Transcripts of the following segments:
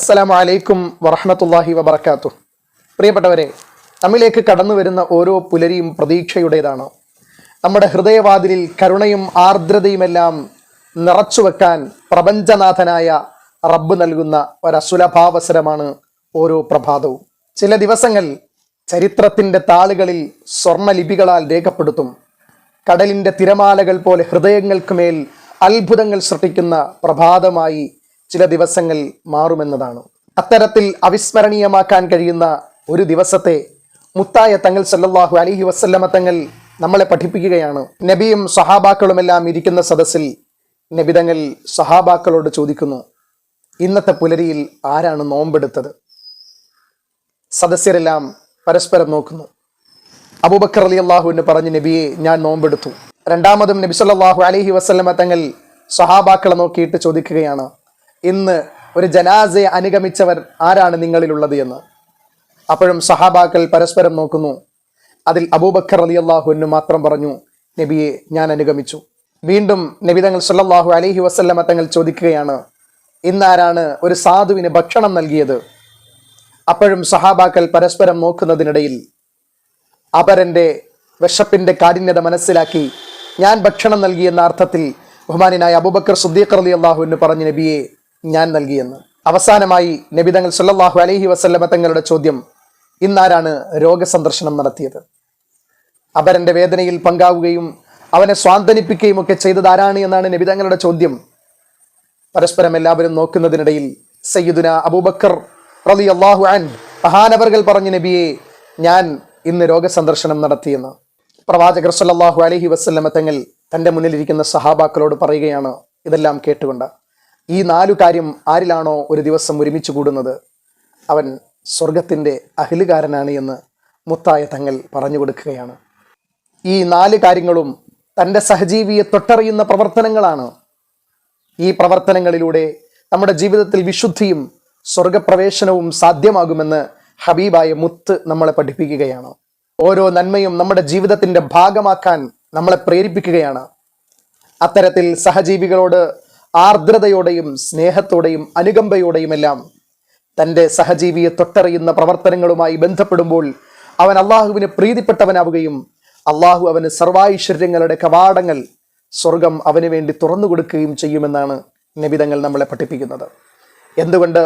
അസ്സലാമു വലൈക്കും വറഹമത്തല്ലാഹി വബർക്കാത്തു പ്രിയപ്പെട്ടവരെ നമ്മിലേക്ക് കടന്നു വരുന്ന ഓരോ പുലരിയും പ്രതീക്ഷയുടേതാണ്. നമ്മുടെ ഹൃദയവാതിലിൽ കരുണയും ആർദ്രതയുമെല്ലാം നിറച്ചുവെക്കാൻ പ്രപഞ്ചനാഥനായ റബ്ബ് നൽകുന്ന ഒരസുലഭാവസരമാണ് ഓരോ പ്രഭാതവും. ചില ദിവസങ്ങൾ ചരിത്രത്തിന്റെ താളുകളിൽ സ്വർണലിപികളാൽ രേഖപ്പെടുത്തും. കടലിന്റെ തിരമാലകൾ പോലെ ഹൃദയങ്ങൾക്ക് മേൽ അത്ഭുതങ്ങൾ സൃഷ്ടിക്കുന്ന പ്രഭാതമായി ചില ദിവസങ്ങൾ മാറുമെന്നതാണ്. അത്തരത്തിൽ അവിസ്മരണീയമാക്കാൻ കഴിയുന്ന ഒരു ദിവസത്തെ മുത്തായ തങ്ങൾ സല്ലാഹു അലൈഹി വസ്ല്ലമ തങ്ങൾ നമ്മളെ പഠിപ്പിക്കുകയാണ്. നബിയും സഹാബാക്കളുമെല്ലാം ഇരിക്കുന്ന സദസ്സിൽ നബിതങ്ങൾ സഹാബാക്കളോട് ചോദിക്കുന്നു ഇന്നത്തെ പുലരിയിൽ ആരാണ് നോമ്പെടുത്തത്? സദസ്യരെല്ലാം പരസ്പരം നോക്കുന്നു. അബൂബക്കർ അലി അള്ളാഹുവിന് പറഞ്ഞു നബിയെ ഞാൻ നോമ്പെടുത്തു. രണ്ടാമതും നബി സല്ലല്ലാഹു അലൈഹി വസല്ലമ തങ്ങൾ സഹാബാക്കളെ നോക്കിയിട്ട് ചോദിക്കുകയാണ് ഇന്ന് ഒരു ജനാസയെ അനുഗമിച്ചവർ ആരാണ് നിങ്ങളിലുള്ളത് എന്ന്? അപ്പോഴും സഹാബാക്കൾ പരസ്പരം നോക്കുന്നു. അതിൽ അബൂബക്കർ അലി അള്ളാഹുവിന് മാത്രം പറഞ്ഞു നബിയെ ഞാൻ അനുഗമിച്ചു. വീണ്ടും നബി തങ്ങൾ സല്ലാഹു അലഹി വസല്ലമ തങ്ങൾ ചോദിക്കുകയാണ് ഇന്നാരാണ് ഒരു സാധുവിന് ഭക്ഷണം നൽകിയത്? അപ്പോഴും സഹാബാക്കൾ പരസ്പരം നോക്കുന്നതിനിടയിൽ അപരന്റെ വിശപ്പിന്റെ കാഠിന്യത മനസ്സിലാക്കി ഞാൻ ഭക്ഷണം നൽകിയെന്ന അർത്ഥത്തിൽ ബഹുമാനായ അബൂബക്കർ സുദ്ദീഖർ അലി അള്ളാഹുവിന് പറഞ്ഞു നബിയെ ഞാൻ നൽകിയെന്ന്. അവസാനമായി നബി തങ്ങൾ സല്ലല്ലാഹു അലൈഹി വസല്ലമ തങ്ങളുടെ ചോദ്യം ഇന്നാരാണ് രോഗസന്ദർശനം നടത്തിയത്? അപരന്റെ വേദനയിൽ പങ്കാവുകയും അവനെ സ്വാന്തനിപ്പിക്കുകയും ഒക്കെ ചെയ്തത് ആരാണ് എന്നാണ് നബി തങ്ങളുടെ ചോദ്യം. പരസ്പരം എല്ലാവരും നോക്കുന്നതിനിടയിൽ സയ്യിദുന അബൂബക്കർ റലി അള്ളാഹു അൻ മഹാനവർകൾ പറഞ്ഞു നബിയെ ഞാൻ ഇന്ന് രോഗസന്ദർശനം നടത്തിയെന്ന്. പ്രവാചകർ സല്ലാഹു അലഹി വസല്ലമ തങ്ങൾ തന്റെ മുന്നിലിരിക്കുന്ന സഹാബാക്കളോട് പറയുകയാണ് ഇതെല്ലാം കേട്ടുകൊണ്ട്. ഈ നാലു കാര്യം ആരിലാണോ ഒരു ദിവസം ഒരുമിച്ച് കൂടുന്നത്? അവൻ സ്വർഗത്തിന്റെ അഹിലുകാരനാണ് എന്ന് മുത്തായ തങ്ങൾ പറഞ്ഞു കൊടുക്കുകയാണ്. ഈ നാല് കാര്യങ്ങളും തന്റെ സഹജീവിയെ തൊട്ടറിയുന്ന പ്രവർത്തനങ്ങളാണ്. ഈ പ്രവർത്തനങ്ങളിലൂടെ നമ്മുടെ ജീവിതത്തിൽ വിശുദ്ധിയും സ്വർഗപ്രവേശനവും സാധ്യമാകുമെന്ന് ഹബീബായ മുത്ത് നമ്മളെ പഠിപ്പിക്കുകയാണ്. ഓരോ നന്മയും നമ്മുടെ ജീവിതത്തിന്റെ ഭാഗമാക്കാൻ നമ്മളെ പ്രേരിപ്പിക്കുകയാണ്. അത്തരത്തിൽ സഹജീവികളോട് ആർദ്രതയോടെയും സ്നേഹത്തോടെയും അനുകമ്പയോടെയും എല്ലാം തന്റെ സഹജീവിയെ തൊട്ടറിയുന്ന പ്രവർത്തനങ്ങളുമായി ബന്ധപ്പെടുമ്പോൾ അവൻ അള്ളാഹുവിന് പ്രീതിപ്പെട്ടവനാവുകയും അള്ളാഹു അവന് സർവാൈശ്വര്യങ്ങളുടെ കവാടങ്ങൾ സ്വർഗം അവന് വേണ്ടി തുറന്നു കൊടുക്കുകയും ചെയ്യുമെന്നാണ് നബിതങ്ങൾ നമ്മളെ പഠിപ്പിക്കുന്നത്. എന്തുകൊണ്ട്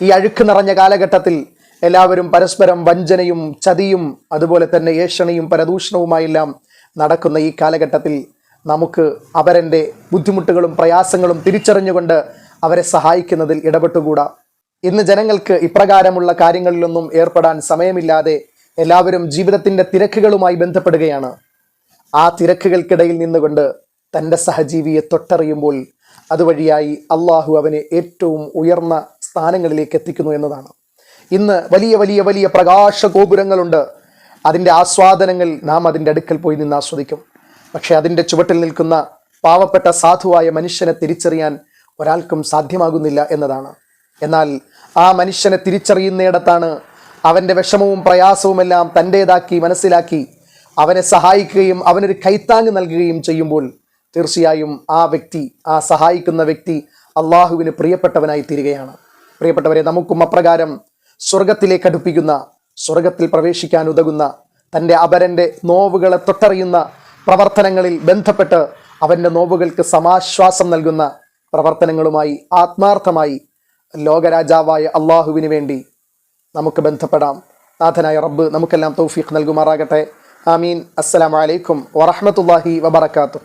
ഈ അഴുക്ക് നിറഞ്ഞ കാലഘട്ടത്തിൽ എല്ലാവരും പരസ്പരം വഞ്ചനയും ചതിയും അതുപോലെ തന്നെ ഏഷണയും പരദൂഷണവുമായെല്ലാം നടക്കുന്ന ഈ കാലഘട്ടത്തിൽ നമുക്ക് അവരന്റെ ബുദ്ധിമുട്ടുകളും പ്രയാസങ്ങളും തിരിച്ചറിഞ്ഞുകൊണ്ട് അവരെ സഹായിക്കുന്നതിൽ ഇടപെട്ടുകൂടാ. ഇന്ന് ജനങ്ങൾക്ക് ഇപ്രകാരമുള്ള കാര്യങ്ങളിലൊന്നും ഏർപ്പെടാൻ സമയമില്ലാതെ എല്ലാവരും ജീവിതത്തിന്റെ തിരക്കുകളുമായി ബന്ധപ്പെടുകയാണ്. ആ തിരക്കുകൾക്കിടയിൽ നിന്നുകൊണ്ട് തന്റെ സഹജീവിയെ തൊട്ടറിയുമ്പോൾ അതുവഴിയായി അള്ളാഹു അവനെ ഏറ്റവും ഉയർന്ന സ്ഥാനങ്ങളിലേക്ക് എത്തിക്കുന്നു എന്നതാണ്. ഇന്ന് വലിയ വലിയ വലിയ പ്രകാശ ഗോപുരങ്ങളുണ്ട് അതിന്റെ ആസ്വാദനങ്ങൾ നാം അതിന്റെ അടുക്കൽ പോയി നിന്ന് ആസ്വദിക്കും. പക്ഷെ അതിന്റെ ചുവട്ടിൽ നിൽക്കുന്ന പാവപ്പെട്ട സാധുവായ മനുഷ്യനെ തിരിച്ചറിയാൻ ഒരാൾക്കും സാധ്യമാകുന്നില്ല എന്നതാണ്. എന്നാൽ ആ മനുഷ്യനെ തിരിച്ചറിയുന്നിടത്താണ് അവന്റെ വിഷമവും പ്രയാസവുമെല്ലാം തന്റേതാക്കി മനസ്സിലാക്കി അവനെ സഹായിക്കുകയും അവനൊരു കൈത്താങ് നൽകുകയും ചെയ്യുമ്പോൾ തീർച്ചയായും ആ വ്യക്തി ആ സഹായിക്കുന്ന വ്യക്തി അള്ളാഹുവിന് പ്രിയപ്പെട്ടവനായി തീരുകയാണ്. പ്രിയപ്പെട്ടവരെ നമുക്കും അപ്രകാരം സ്വർഗത്തിലേക്ക് അടുപ്പിക്കുന്ന സ്വർഗത്തിൽ പ്രവേശിക്കാൻ ഉതകുന്ന തന്റെ അപരന്റെ നോവുകളെ തൊട്ടറിയുന്ന പ്രവർത്തനങ്ങളിൽ ബന്ധപ്പെട്ട് അവന്റെ നോവുകൾക്ക് സമാശ്വാസം നൽകുന്ന പ്രവർത്തനങ്ങളുമായി ആത്മാർത്ഥമായി ലോകരാജാവായ അള്ളാഹുവിന് വേണ്ടി നമുക്ക് ബന്ധപ്പെടാം. നാഥനായ റബ്ബ് നമുക്കെല്ലാം തൗഫീഖ് നൽകുമാറാകട്ടെ. ആമീൻ. അസ്സലാമലൈക്കും വറഹമത്തല്ലാഹി വബർക്കാത്തു